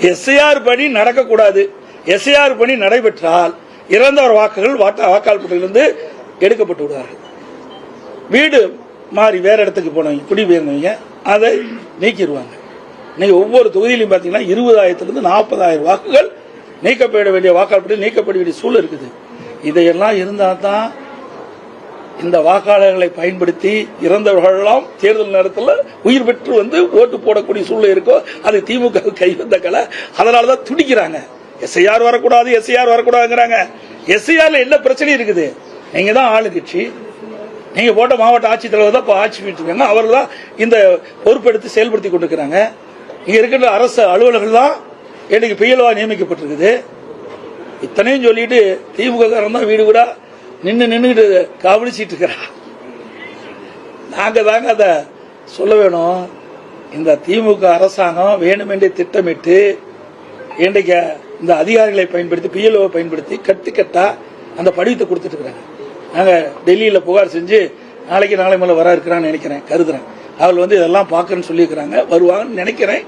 SIR பணி நடக்கக்கூடாது. SIR பணி நடைபெற்றால் இறந்தவர் வாக்குகள் வாட்ட- வாக்காளர் பட்டியலிருந்து எடுக்கப்பட்டு விடுவார்கள் வீடு மாறி வேற இடத்துக்கு போனவங்க குடிபெயர்ந்தவங்க அதை நீக்கிடுவாங்க. இன்னைக்கு ஒவ்வொரு தொகுதியிலையும் பார்த்தீங்கன்னா இருபதாயிரத்திலிருந்து நாற்பதாயிரம் வாக்குகள் நீக்கப்பட வேண்டிய வாக்காளர் நீக்கப்பட வேண்டிய சூழல் இருக்குது. இதையெல்லாம் இருந்தால் தான் இந்த வாக்காளர்களை பயன்படுத்தி இறந்தவர்களெல்லாம் தேர்தல் நேரத்தில் உயிர் பெற்று வந்து ஓட்டு போடக்கூடிய சூழ்நிலை இருக்கோ அது திமுக கை வந்த கலை. அதனாலதான் துடிக்கிறாங்க. எஸ்ஐஆர் வரக்கூடாது எஸ்ஐஆர் வரக்கூடாதுங்கிறாங்க. எஸ்ஐஆர்ல என்ன பிரச்சனை இருக்குது? நீங்க தான் ஆளுங்கட்சி. நீங்க போட்ட மாவட்ட ஆட்சித்தலைவர் தான் இப்போ ஆட்சி இருக்காங்க. அவர்கள் தான் இந்த பொறுப்பெடுத்து செயல்படுத்தி கொண்டிருக்கிறாங்க. இங்க இருக்கின்ற அரசு அலுவலர்கள் தான் இன்னைக்கு பிஎல்வா நியமிக்கப்பட்டிருக்குது. இத்தனையும் சொல்லிட்டு திமுக காரன் தான் வீடு வீடா நின்று நின்றுட்டு கவனிச்சிட்டு இருக்கிறான். நாங்க தாங்க அதை சொல்ல வேணும். இந்த திமுக அரசாங்கம் வேணுமென்றே திட்டமிட்டு இன்றைக்கு இந்த அதிகாரிகளை பயன்படுத்தி பிஎல்ஓ பயன்படுத்தி கட்டு கட்டா அந்த படிவத்தை கொடுத்துட்டு இருக்கிறாங்க. நாங்க டெல்லியில புகார் செஞ்சு நாளைக்கு நாளை மேல வர இருக்கிறான்னு நினைக்கிறேன் கருதுறேன். அவள் வந்து இதெல்லாம் பார்க்கறேன்னு சொல்லியிருக்கிறாங்க வருவாங்கன்னு நினைக்கிறேன்.